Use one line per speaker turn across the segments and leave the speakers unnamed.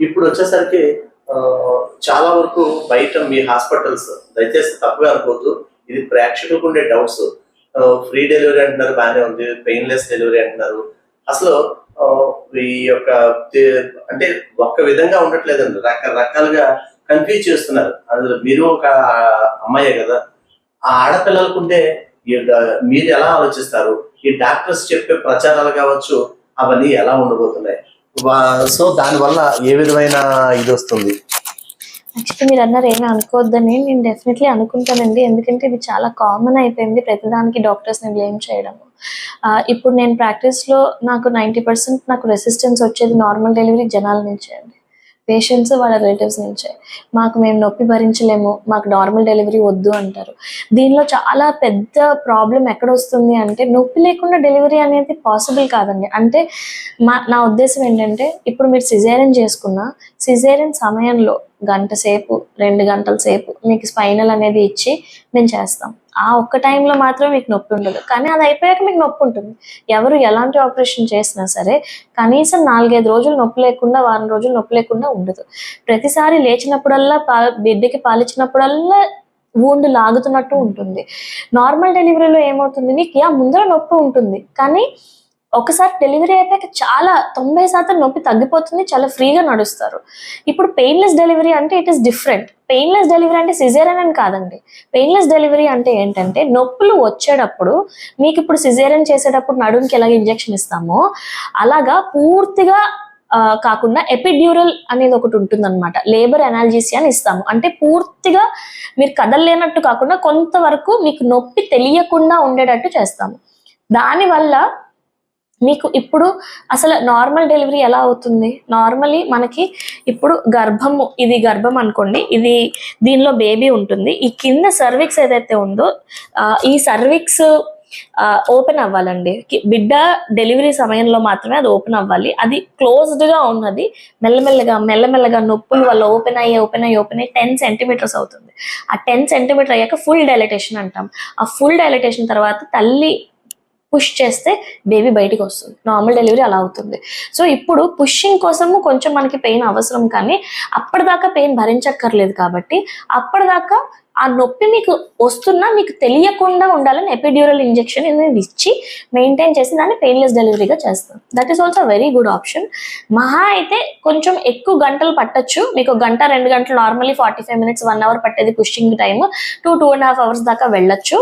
ఇప్పుడు వచ్చేసరికి చాలా వరకు బయట మీ హాస్పిటల్స్ దయచేసి తప్పుగా అనుకోవద్దు. ఇది ప్రేక్షకులకు ఉండే డౌట్స్. ఫ్రీ డెలివరీ అంటున్నారు బాగానే ఉంది. పెయిన్లెస్ డెలివరీ అంటున్నారు. అసలు ఈ యొక్క అంటే ఒక్క విధంగా ఉండట్లేదండి. రకరకాలుగా కన్ఫ్యూజ్ చేస్తున్నారు. అందులో మీరు ఒక అమ్మాయే కదా. ఆ ఆడపిల్లలకు ఉండే ఈ మీరు ఎలా ఆలోచిస్తారు? ఈ డాక్టర్స్ చెప్పే ప్రచారాలు కావచ్చు అవన్నీ ఎలా ఉండబోతున్నాయి? సో దానివల్ల ఏ విధమైన ఇది వస్తుంది?
యాక్చువల్లీ మీరు అన్నారు ఏమీ అనుకోవద్దని. నేను డెఫినెట్లీ అనుకుంటానండి. ఎందుకంటే ఇది చాలా కామన్ అయిపోయింది ప్రతిదానికి డాక్టర్స్ని బ్లేమ్ చేయడము. ఇప్పుడు నేను ప్రాక్టీస్లో నాకు నైంటీ పర్సెంట్ నాకు రెసిస్టెన్స్ వచ్చేది నార్మల్ డెలివరీ జనాల నుంచే అండి. పేషెంట్స్ వాళ్ళ రిలేటివ్స్ నుంచే. మాకు మేము నొప్పి భరించలేము మాకు నార్మల్ డెలివరీ వద్దు అంటారు. దీనిలో చాలా పెద్ద ప్రాబ్లం ఎక్కడ వస్తుంది అంటే నొప్పి లేకుండా డెలివరీ అనేది పాసిబుల్ కాదండి. అంటే మా నా ఉద్దేశం ఏంటంటే ఇప్పుడు మీరు సిజేరియన్ చేసుకున్న సిజేరియన్ సమయంలో గంట సేపు రెండు గంటల సేపు మీకు స్పైనల్ అనేది ఇచ్చి మేము చేస్తాం. ఆ ఒక్క టైంలో మాత్రం మీకు నొప్పి ఉండదు. కానీ అది అయిపోయాక మీకు నొప్పి ఉంటుంది. ఎవరు ఎలాంటి ఆపరేషన్ చేసినా సరే కనీసం నాలుగైదు రోజులు నొప్పి లేకుండా వారం రోజులు నొప్పి లేకుండా ఉండదు. ప్రతిసారి లేచినప్పుడల్లా పా బిడ్డకి పాలిచ్చినప్పుడల్లా వూండ్ లాగుతున్నట్టు ఉంటుంది. నార్మల్ డెలివరీలో ఏమవుతుంది? మీకు యా ముందర నొప్పి ఉంటుంది. కానీ ఒకసారి డెలివరీ అయిపోయాక చాలా తొంభై శాతం నొప్పి తగ్గిపోతుంది చాలా ఫ్రీగా నడుస్తారు. ఇప్పుడు పెయిన్లెస్ డెలివరీ అంటే it is different. Painless delivery అంటే సిజేరియన్ అని కాదండి. పెయిన్లెస్ డెలివరీ అంటే ఏంటంటే నొప్పులు వచ్చేటప్పుడు మీకు ఇప్పుడు సిజేరియన్ చేసేటప్పుడు నడుముకి ఎలాగ ఇంజెక్షన్ ఇస్తామో అలాగా పూర్తిగా కాకుండా ఎపిడ్యూరల్ అనేది ఒకటి ఉంటుందన్నమాట. లేబర్ ఎనాలజీసియా అని ఇస్తాము. అంటే పూర్తిగా మీరు కదలలేనట్టు కాకుండా కొంతవరకు మీకు నొప్పి తెలియకుండా ఉండేటట్టు చేస్తాము. దానివల్ల మీకు ఇప్పుడు అసలు నార్మల్ డెలివరీ ఎలా అవుతుంది? నార్మలీ మనకి ఇప్పుడు గర్భము ఇది గర్భం అనుకోండి ఇది దీనిలో బేబీ ఉంటుంది. ఈ కింద సర్విక్స్ ఏదైతే ఉందో ఈ సర్విక్స్ ఓపెన్ అవ్వాలండి. బిడ్డ డెలివరీ సమయంలో మాత్రమే అది ఓపెన్ అవ్వాలి. అది క్లోజ్డ్గా ఉన్నది మెల్లమెల్లగా మెల్లమెల్లగా నొప్పుల వల్ల ఓపెన్ అయ్యి ఓపెన్ అయ్యి ఓపెన్ అయ్యి టెన్ సెంటీమీటర్స్ అవుతుంది. ఆ టెన్ సెంటీమీటర్ అయ్యాక ఫుల్ డైలటేషన్ అంటాం. ఆ ఫుల్ డైలటేషన్ తర్వాత తల్లి పుష్ చేస్తే బేబీ బయటికి వస్తుంది. నార్మల్ డెలివరీ అలా అవుతుంది. సో ఇప్పుడు పుషింగ్ కోసము కొంచెం మనకి పెయిన్ అవసరం కానీ అప్పటిదాకా పెయిన్ భరించక్కర్లేదు కాబట్టి అప్పటిదాకా ఆ నొప్పి మీకు వస్తున్నా మీకు తెలియకుండా ఉండాలని ఎపిడ్యూరల్ ఇంజెక్షన్ అనేది ఇచ్చి మెయింటైన్ చేసి దాన్ని పెయిన్లెస్ డెలివరీగా చేస్తాం. That is also very good option మహా అయితే కొంచెం ఎక్కువ గంటలు పట్టొచ్చు. మీకు ఒక గంట రెండు గంటలు normally forty five minutes one hour పట్టేది pushing time two two and half hours దాకా వెళ్ళొచ్చు.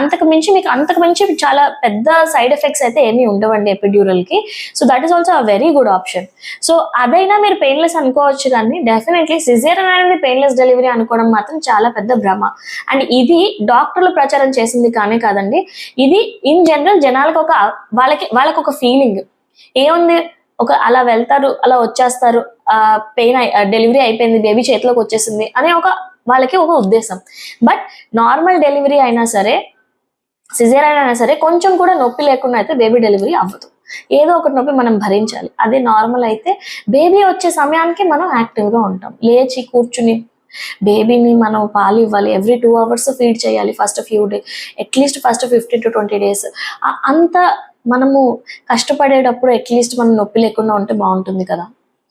అంతకు మించి మీకు అంతకు మించి చాలా పెద్ద సైడ్ ఎఫెక్ట్స్ అయితే ఏమీ ఉండవండి ఎపిడ్యూరల్కి. So that is also a very good option so అదైనా మీరు పెయిన్లెస్ అనుకోవచ్చు కానీ డెఫినెట్లీ సిజేరియన్ అనేది పెయిన్లెస్ డెలివరీ అనుకోవడం మాత్రం చాలా పెద్ద భ్రమ అండ్ ఇది డాక్టర్లు ప్రచారం చేసింది కానే కాదండి. ఇది ఇన్ జనరల్ జనాలకు ఒక వాళ్ళకి వాళ్ళకి ఒక ఫీలింగ్. ఏముంది? ఒక అలా వెళ్తారు అలా వచ్చేస్తారు ఆ పెయిన్ డెలివరీ అయిపోయింది బేబీ చేతిలోకి వచ్చేసింది అనే ఒక వాళ్ళకి ఒక ఉద్దేశం. బట్ నార్మల్ డెలివరీ అయినా సరే సిజేరియన్ అయినా సరే కొంచెం కూడా నొప్పి లేకుండా అయితే బేబీ డెలివరీ అవ్వదు. ఏదో ఒకటి నొప్పి మనం భరించాలి. అదే నార్మల్ అయితే బేబీ వచ్చే సమయానికి మనం యాక్టివ్గా ఉంటాం. లేచి కూర్చుని బేబీని మనం పాలు ఇవ్వాలి. ఎవ్రీ టూ అవర్స్ ఫీడ్ చేయాలి first few day at least first fifteen to twenty days అంత మనము కష్టపడేటప్పుడు అట్లీస్ట్ మనం నొప్పి లేకుండా ఉంటే బాగుంటుంది కదా.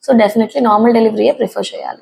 సో డెఫినెట్లీ నార్మల్ డెలివరీయే ప్రిఫర్ చేయాలి.